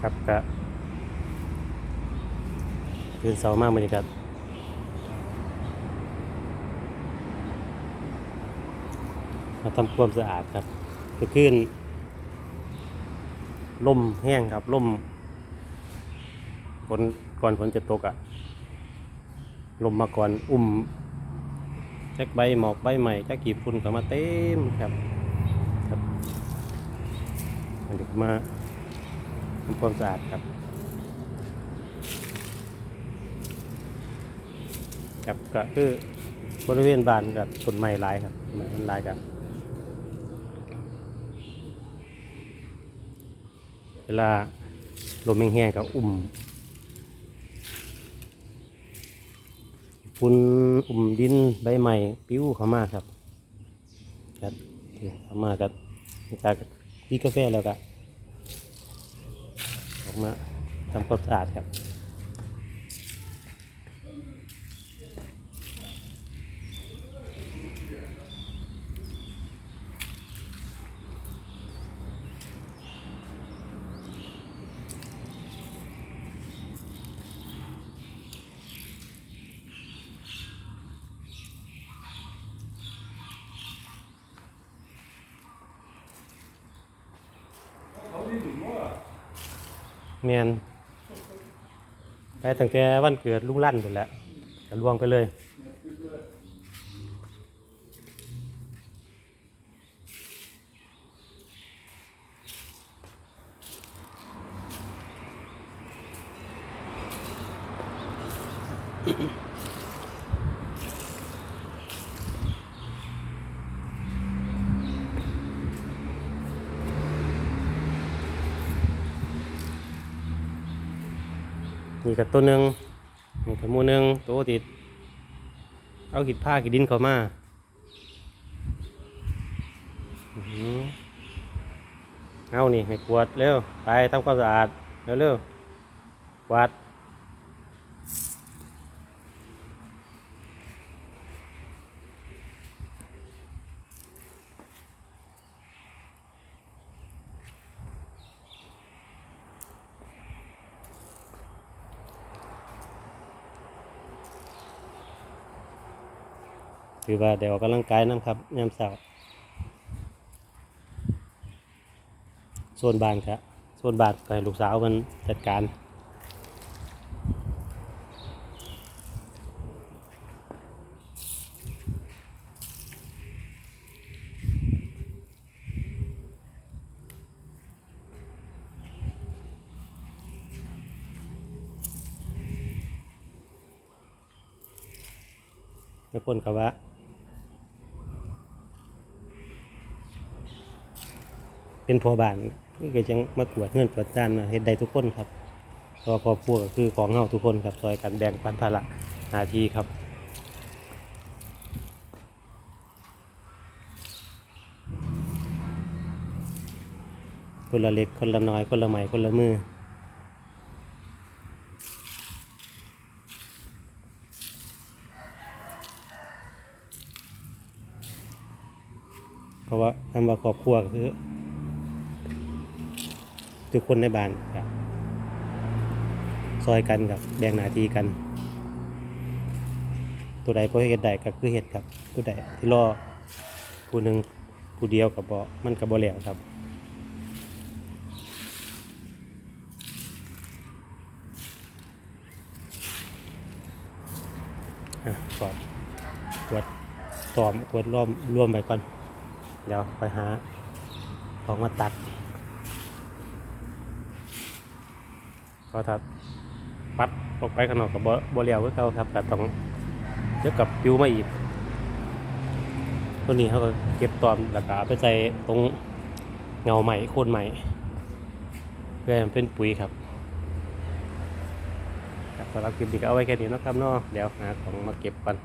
ครับก็ตื่นเช้ามากบรรยากาศมาทำความสะอาดครับก็ขึ้นลมแห้งครับลมฝนก่อนฝนจะตกอะ่ะลมมาก่อนอุ้มแจักใบหมอกใบใหม่แจักกีบฝุ่นเข้ามาเต็มครับ ครับอันนี้มา ทำความสะอาดครับครับก็คือบริเวณบานกับต้นไม้ลายครับไม้มันลายครับ เวลาลมแห้งๆก็อุ้มฝุ่นอุ้มดินใบใหม่ปิ้วเข้ามาครับ ครับเข้ามากับจากที่กาแฟแล้วก็ออ กมาทำความสะอาดครับ เมียนไปตั้งแต่วันเกิดลุงลั่นไปแหล้วจะล่วงไปเลย นี่กับตัวหนึ่งนี่กับหมูหนึ่งตัวติด เอาขิดผ้าขิดดินเข้ามาเอานี่ให้กวาดเร็วไปทำความสะอาดเร็วเร็วๆกวาด ถือว่าเดี๋ยวกกำลังกายน้ำครับยามเสาร์ส่วนบานครับส่วนบานก็ให้ลูกสาวมันจัดการแล้วคนกับว่า เป็นพอบานก็จังมากวดเงินตรวจจานเฮ็ดได้ทุกคนครับพราะว่าครอบครัวก็คือของเฮาทุกคนครับซอยกันแบ่งปันภาระหน้าที่ครับคนละเล็กคนละน้อยคนละใหม่คนละมือเพราะว่าคำว่าครอบครัวก็คือ ทุกคนในบ้านครับซอยกันกับแบ่งหน้าที่กัน ตัวใดพอเฮ็ดได้ก็คือเฮ็ดครับตัวใดที่รอผู้หนึ่งผู้เดียวกับบ่มันกับบ่แล้วครับอะกดกดตอมกดร่วมรวมไปก่อน เดี๋ยวไปหาของมาตัด ก็ถ้าปัดออกไปข้างนอกกับบโบเลียวก็เขาครับแต่ต้องเยอะกับปิวมาอีกตัวนี้เขาก็เก็บตอมแล้วก็เอาไปใส่ตรงเงาใหม่โคนใหม่เพื่อให้มันเป็นปุ๋ยครับครับสำหรับคลิปนี้ก็เอาไว้แค่นี้นะครับเนาะเดี๋ยวหาของมาเก็บกัน